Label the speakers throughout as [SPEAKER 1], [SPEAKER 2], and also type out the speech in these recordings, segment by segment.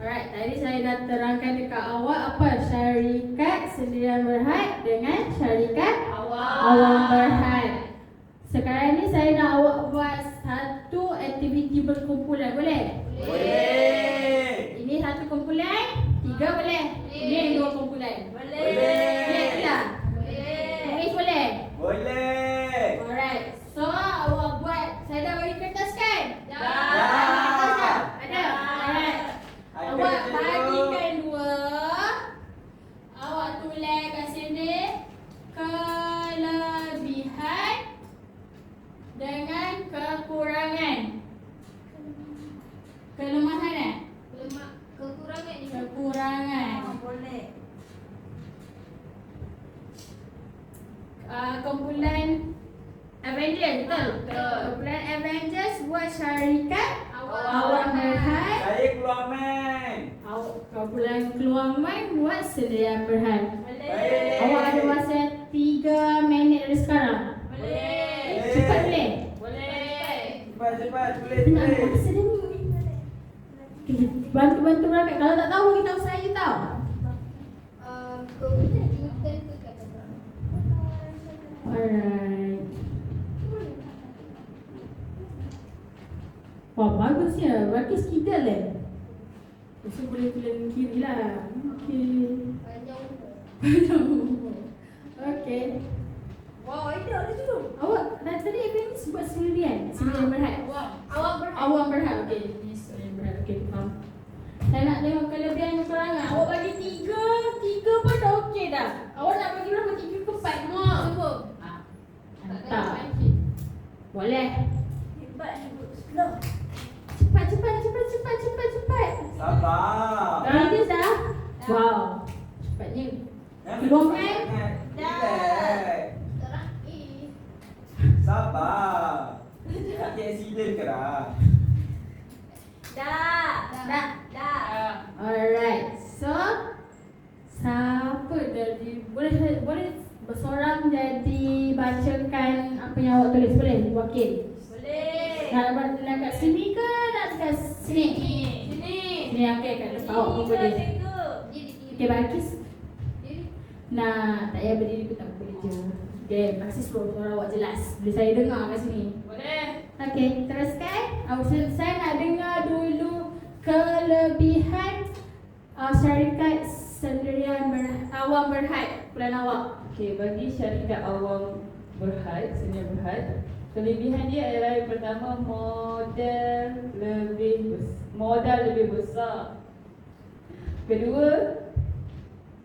[SPEAKER 1] Alright, tadi saya dah terangkan dekat awak apa syarikat sendirian berhad dengan syarikat awam berhad. Sekarang ni saya nak awak buat satu aktiviti berkumpulan, boleh?
[SPEAKER 2] Boleh.
[SPEAKER 1] Ini satu kumpulan, tiga boleh? Ini dua kumpulan.
[SPEAKER 2] Boleh.
[SPEAKER 1] Boleh tak? Muiz boleh?
[SPEAKER 2] Boleh.
[SPEAKER 1] Alright, so awak buat, saya dah bagi kertas kan?
[SPEAKER 2] Dah.
[SPEAKER 1] Kertas tak? Ada? Alright.
[SPEAKER 2] Ada
[SPEAKER 1] Awak
[SPEAKER 2] je
[SPEAKER 1] bagikan dua. Awak tulis kat sini kelebihan dengan kekurangan. Kelemahan eh?
[SPEAKER 3] Kekurangan ni.
[SPEAKER 1] Kekurangan.
[SPEAKER 3] Boleh.
[SPEAKER 1] Uh, kumpulan Avengers betul?
[SPEAKER 3] Betul.
[SPEAKER 1] Kumpulan Avengers buat syarikat
[SPEAKER 3] Awak.
[SPEAKER 1] awak berhad.
[SPEAKER 2] Saya keluar main.
[SPEAKER 1] Awak kumpulan keluar main buat sendirian berhad. Awak ada masa 3 minit dari sekarang.
[SPEAKER 3] Boleh.
[SPEAKER 1] Cepat boleh?
[SPEAKER 3] Boleh.
[SPEAKER 1] Ni. Bantu-bantu rakyat. Kalau tak tahu, kita tahu saya tahu. Alright. Wah, bagusnya. Rakis kita lah. So, boleh tulis kiri lah. Okay.
[SPEAKER 3] Panjang umur.
[SPEAKER 1] okay.
[SPEAKER 3] Wow, itu ada tu.
[SPEAKER 1] Awak tadi Evans buat sendirian? Sendirian berhad? Okay. Ni sendirian berhad. Okay, faham. Saya nak tengok kelebihan dan kekurangan. Awak bagi tiga. Tiga pun dah okey dah. Awak nak bagi berapa? Tiga ke empat?
[SPEAKER 3] Semua.
[SPEAKER 1] Ah,
[SPEAKER 3] Tak
[SPEAKER 1] tak. Boleh.
[SPEAKER 3] Hebat. Slow.
[SPEAKER 1] Cepat, cepat, cepat, cepat, cepat, cepat.
[SPEAKER 2] Sabar.
[SPEAKER 1] Dah habis dah?
[SPEAKER 3] Dah.
[SPEAKER 1] Wow. Cepatnya. Main.
[SPEAKER 2] sangat.
[SPEAKER 3] Dah. Eh.
[SPEAKER 2] Sabar. Nanti accident ke dah?
[SPEAKER 3] Dah.
[SPEAKER 1] Dah.
[SPEAKER 3] Dah.
[SPEAKER 1] Alright. So, siapa jadi boleh boleh bersorang jadi bacakan apa yang awak tulis boleh wakil.
[SPEAKER 3] Boleh.
[SPEAKER 1] Nak nak nak kat sini ke nak kat sini?
[SPEAKER 3] Sini.
[SPEAKER 1] Ni okey kat depan awak pun boleh.
[SPEAKER 3] Diri.
[SPEAKER 1] Okey Balkis.
[SPEAKER 3] Diri.
[SPEAKER 1] Nah, tak payah berdiri pun tak boleh je. Okey, kasih suara suara awak jelas. Boleh saya dengar kat sini.
[SPEAKER 3] Boleh.
[SPEAKER 1] Okey, teruskan. Awak saya- syarikat sendirian ber, awam berhad bulan awak.
[SPEAKER 4] Okey, bagi syarikat awam berhad, senior berhad, kelebihan dia adalah yang pertama modal lebih modal lebih besar. Kedua,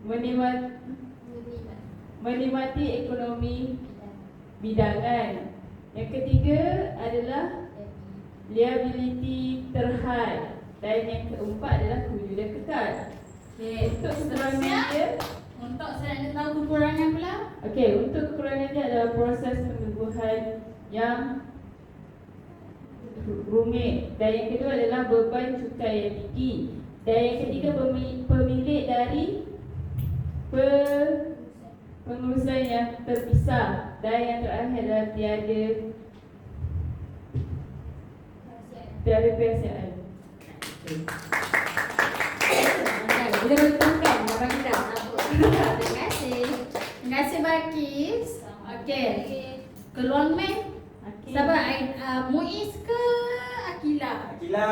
[SPEAKER 4] menikmati, menikmati ekonomi bidangan. Yang ketiga adalah liability terhad dan yang keempat adalah kewujudan kekal.
[SPEAKER 1] Okey,
[SPEAKER 4] Untuk
[SPEAKER 1] seterusnya
[SPEAKER 4] dia
[SPEAKER 1] untuk saya nak tahu kekurangan pula.
[SPEAKER 4] Okey, untuk kekurangan dia adalah proses penubuhan yang rumit dan yang kedua adalah beban cukai yang tinggi dan yang ketiga pemi- pemilik dari pe, pengurusan yang terpisah dan yang terakhir adalah tiada tiada persiaan.
[SPEAKER 1] Kita betulkan dah bagi dah. Terima kasih. Terima kasih Balkis. Okey. Keluar main.
[SPEAKER 4] Okey.
[SPEAKER 1] Siapa? Ai- uh, Muiz ke Akila?
[SPEAKER 2] Akila.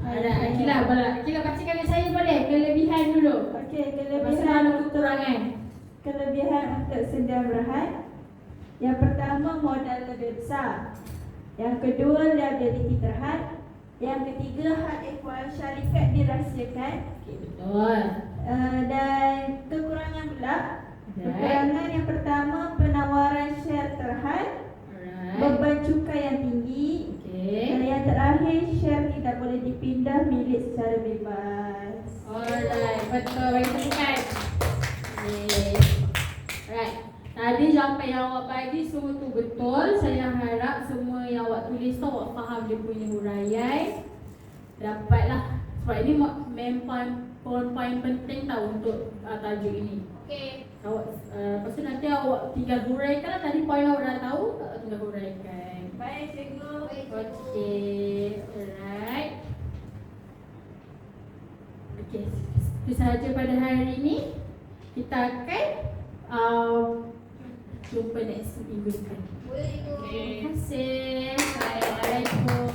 [SPEAKER 1] Ada Akila, boleh. Akila dengan saya boleh. Kelebihan dulu.
[SPEAKER 5] Okey, kelebihan
[SPEAKER 1] ada kekurangan.
[SPEAKER 5] kelebihan untuk sedia berhad. Yang pertama modal lebih besar. Yang kedua liability terhad. Yang ketiga hak ehwal syarikat dirahsiakan.
[SPEAKER 1] Okey, betul.
[SPEAKER 5] Uh, dan kekurangan pula. Kekurangan yang pertama penawaran share terhad,
[SPEAKER 1] Alright.
[SPEAKER 5] beban cukai yang tinggi.
[SPEAKER 1] Okey.
[SPEAKER 5] Dan yang terakhir share tidak boleh dipindah milik secara bebas.
[SPEAKER 1] Alright, betul. Bagi tepukan. Tadi jawapan yang awak bagi semua tu betul. Saya harap semua yang awak tulis tu awak faham dia punya huraian. Dapatlah. Sebab ini mo- memang poin-poin penting tau untuk uh, tajuk ini.
[SPEAKER 3] Okey.
[SPEAKER 1] Awak, uh, lepas tu nanti awak tinggal huraikan lah. Tadi poin awak dah tahu, awak tinggal huraikan.
[SPEAKER 5] Baik, cikgu.
[SPEAKER 3] Baik, cikgu.
[SPEAKER 1] Okay, alright. Okey, itu sahaja pada hari ini. Kita akan um, jumpa next minggu depan. Terima kasih. Assalamualaikum.